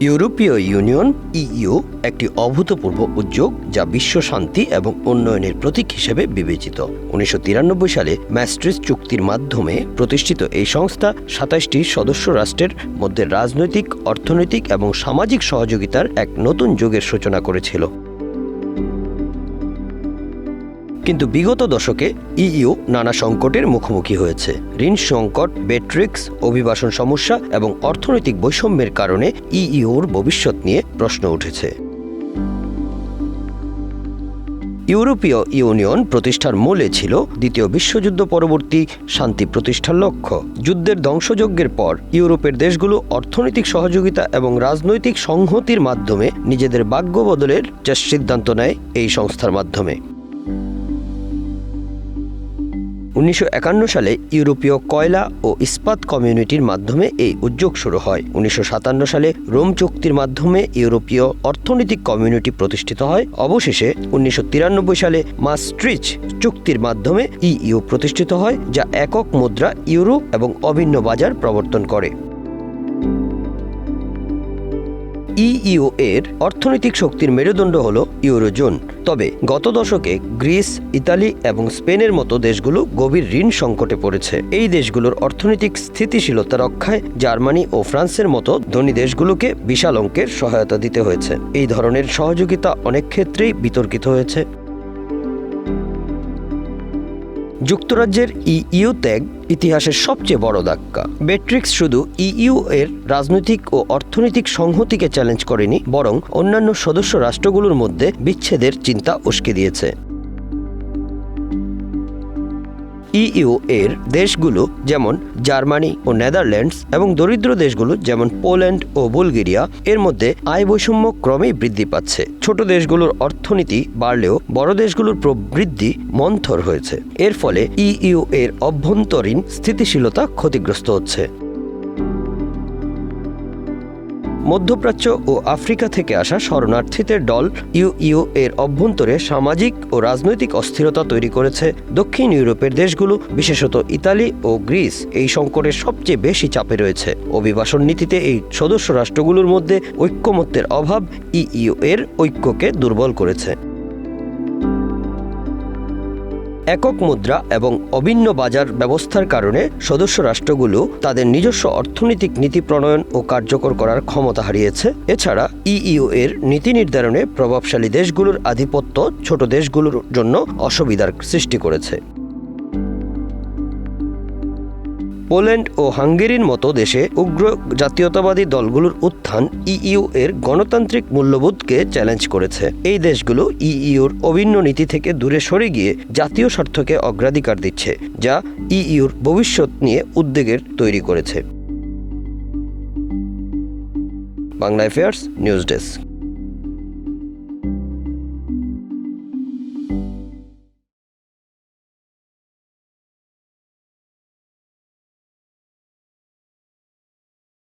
ইউরোপীয় union, EU, একটি অভূতপূর্ব উদ্যোগ যা বিশ্ব শান্তি এবং উন্নয়নের প্রতীক হিসেবে বিবেচিত। উনিশশো তিরানব্বই সালে ম্যাস্ট্রিস চুক্তির মাধ্যমে প্রতিষ্ঠিত এই সংস্থা সাতাশটি সদস্য রাষ্ট্রের মধ্যে রাজনৈতিক, অর্থনৈতিক এবং সামাজিক সহযোগিতার এক নতুন যুগের সূচনা করেছিল। কিন্তু বিগত দশকে ইইউ নানা সংকটের মুখোমুখি হয়েছে। ঋণ সংকট বেট্রিক্স অভিবাসন সমস্যা এবং অর্থনৈতিক বৈষম্যের কারণে ইইউর ভবিষ্যৎ নিয়ে প্রশ্ন উঠেছে। ইউরোপীয় ইউনিয়ন প্রতিষ্ঠার মূলে ছিল দ্বিতীয় বিশ্বযুদ্ধ পরবর্তী শান্তি প্রতিষ্ঠার লক্ষ্য। যুদ্ধের ধ্বংসযজ্ঞের পর ইউরোপের দেশগুলো অর্থনৈতিক সহযোগিতা এবং রাজনৈতিক সংহতির মাধ্যমে নিজেদের ভাগ্য বদলের যা সিদ্ধান্ত নেয় এই সংস্থার মাধ্যমে। উনিশশো একান্ন সালে ইউরোপীয় কয়লা ও ইস্পাত কমিউনিটির মাধ্যমে এই উদ্যোগ শুরু হয়। উনিশশো সাতান্ন সালে রোম চুক্তির মাধ্যমে ইউরোপীয় অর্থনৈতিক কমিউনিটি প্রতিষ্ঠিত হয়। অবশেষে উনিশশো তিরানব্বই সালে মাস্ট্রিচ চুক্তির মাধ্যমে ইইউ প্রতিষ্ঠিত হয়, যা একক মুদ্রা, ইউরো এবং অভিন্ন বাজার প্রবর্তন করে। ইইউ এর অর্থনৈতিক শক্তির মেরুদণ্ড হল ইউরোজোন। তবে গত দশকে গ্রিস, ইতালি এবং স্পেনের মতো দেশগুলো গভীর ঋণ সংকটে পড়েছে। এই দেশগুলোর অর্থনৈতিক স্থিতিশীলতা রক্ষায় জার্মানি ও ফ্রান্সের মতো ধনী দেশগুলোকে বিশাল অঙ্কের সহায়তা দিতে হয়েছে। এই ধরনের সহযোগিতা অনেক ক্ষেত্রেই বিতর্কিত হয়েছে। যুক্তরাজ্যের ইইউ ত্যাগ ইতিহাসের সবচেয়ে বড় ধাক্কা। বেট্রিক্স শুধু ইইউ এর রাজনৈতিক ও অর্থনৈতিক সংহতিকে চ্যালেঞ্জ করেনি, বরং অন্যান্য সদস্য রাষ্ট্রগুলোর মধ্যে বিচ্ছেদের চিন্তা উস্কে দিয়েছে। ইইউ এর দেশগুলো যেমন জার্মানি ও নেদারল্যান্ডস এবং দরিদ্র দেশগুলো যেমন পোল্যান্ড ও বুলগেরিয়া, এর মধ্যে আয় বৈষম্য ক্রমেই বৃদ্ধি পাচ্ছে। ছোট দেশগুলোর অর্থনীতি বাড়লেও বড় দেশগুলোর প্রবৃদ্ধি মন্থর হয়েছে। এর ফলে ইইউ এর অভ্যন্তরীণ স্থিতিশীলতা ক্ষতিগ্রস্ত হচ্ছে। মধ্যপ্রাচ্য ও আফ্রিকা থেকে আসা শরণার্থীদের দল ইউইউ এর অভ্যন্তরে সামাজিক ও রাজনৈতিক অস্থিরতা তৈরি করেছে। দক্ষিণ ইউরোপের দেশগুলো, বিশেষত ইতালি ও গ্রিস, এই সংকটের সবচেয়ে বেশি চাপে রয়েছে। অভিবাসন নীতিতে এই সদস্য রাষ্ট্রগুলোর মধ্যে ঐক্যমত্যের অভাব ইইউ এর ঐক্যকে দুর্বল করেছে। একক মুদ্রা এবং অভিন্ন বাজার ব্যবস্থার কারণে সদস্য রাষ্ট্রগুলো তাদের নিজস্ব অর্থনৈতিক নীতি প্রণয়ন ও কার্যকর করার ক্ষমতা হারিয়েছে। এছাড়া ইইউ এর নীতি নির্ধারণে প্রভাবশালী দেশগুলোর আধিপত্য ছোট দেশগুলোর জন্য অসুবিধার সৃষ্টি করেছে। পোল্যান্ড ও হাঙ্গেরির মতো দেশে উগ্র জাতীয়তাবাদী দলগুলোর উত্থান ইইউ এর গণতান্ত্রিক মূল্যবোধকে চ্যালেঞ্জ করেছে। এই দেশগুলো ইইউর অভিন্ন নীতি থেকে দূরে সরে গিয়ে জাতীয় স্বার্থকে অগ্রাধিকার দিচ্ছে, যা ইইউর ভবিষ্যৎ নিয়ে উদ্বেগের তৈরি করেছে। Bangla affairs news desk